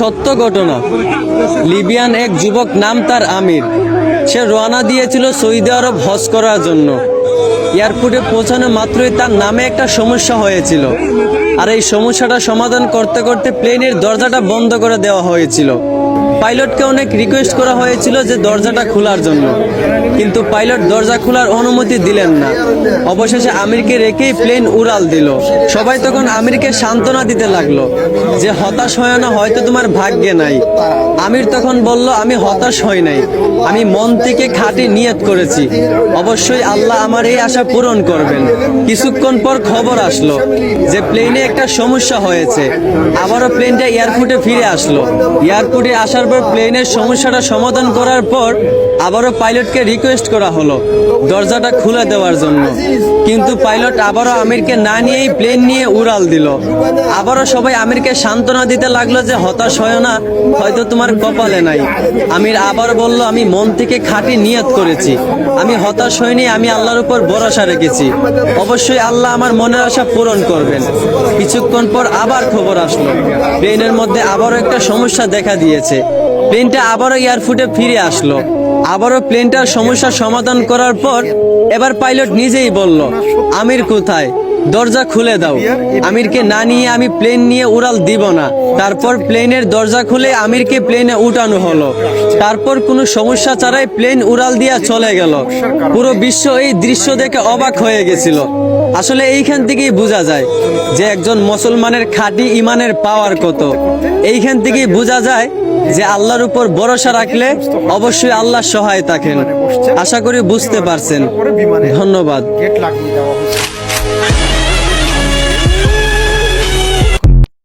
সত্য ঘটনা। লিবিয়ান এক যুবক নাম তার আমির। সে রওনা দিয়েছিল সৌদি আরব হজ করার জন্য। এয়ারপোর্টে পৌঁছানো মাত্রই তার নামে একটা সমস্যা হয়েছিল। আর এই সমস্যাটা সমাধান করতে করতে প্লেনের দরজাটা বন্ধ করে দেওয়া হয়েছিল। পাইলটকে অনেক রিকোয়েস্ট করা হয়েছিল যে দরজাটা খোলার জন্য। কিন্তু পাইলট দরজা খোলার অনুমতি দিলেন না। অবশেষে আমিরকে রেখেই প্লেন উড়াল দিল। সবাই তখন আমিরকে সান্ত্বনা দিতে লাগল যে, হতাশ হয় না, হয়তো তোমার ভাগ্যে নাই। আমির তখন বলল, আমি হতাশ হই নাই। আমি মন থেকে খাঁটি নিয়ত করেছি। অবশ্যই আল্লাহ আমার এই আশা পূরণ করবেন। কিছুক্ষণ পর খবর আসলো যে, প্লেনে একটা সমস্যা হয়েছে। আবারও প্লেনটা এয়ারপোর্টে ফিরে আসলো। এয়ারপোর্টে আসার পর প্লেনের সমস্যাটা সমাধান করার পর আবারও পাইলটকে রিকোয়েস্ট করা হলো দরজাটা খুলে দেওয়ার জন্য। কিন্তু পাইলট আবারও আমিরকে না নিয়েই প্লেন নিয়ে উড়াল দিল। আবারও সবাই আমিরকে সান্ত্বনা দিতে লাগল যে, হতাশ হয় না, হয়তো তোমার কপালে নাই। আমির আবার বলল, আমি মন থেকে খাঁটি নিয়ত করেছি। আমি হতাশ হইনি, আমি আল্লাহর উপর ভরসা রেখেছি। অবশ্যই আল্লাহ আমার মনের আশা পূরণ করবেন। কিছুক্ষণ পর আবার খবর আসলো। প্লেনের মধ্যে আবারও একটা সমস্যা দেখা দিয়েছে। প্লেনটা আবারও এয়ারফুটে ফিরে আসলো। আবারও প্লেনটার সমস্যা সমাধান করার পর এবার পাইলট নিজেই বলল, আমির কোথায়? দরজা খুলে দাও। আমিরকে না নিয়ে আমি প্লেন নিয়ে উড়াল দিব না। তারপর প্লেনের দরজা খুলে আমিরকে প্লেনে উঠানো হলো। তারপর কোনো সমস্যা ছাড়াই প্লেন উড়াল দিয়া চলে গেল। পুরো বিশ্ব এই দৃশ্য দেখে অবাক হয়ে গেছিল। আসলে এইখান থেকেই বোঝা যায় যে একজন মুসলমানের খাঁটি ইমানের পাওয়ার কত। এইখান থেকেই বোঝা যায় যে আল্লাহর উপর ভরসা রাখলে অবশ্যই আল্লাহ সহায় থাকেন। আশা করি বুঝতে পারছেন। ধন্যবাদ।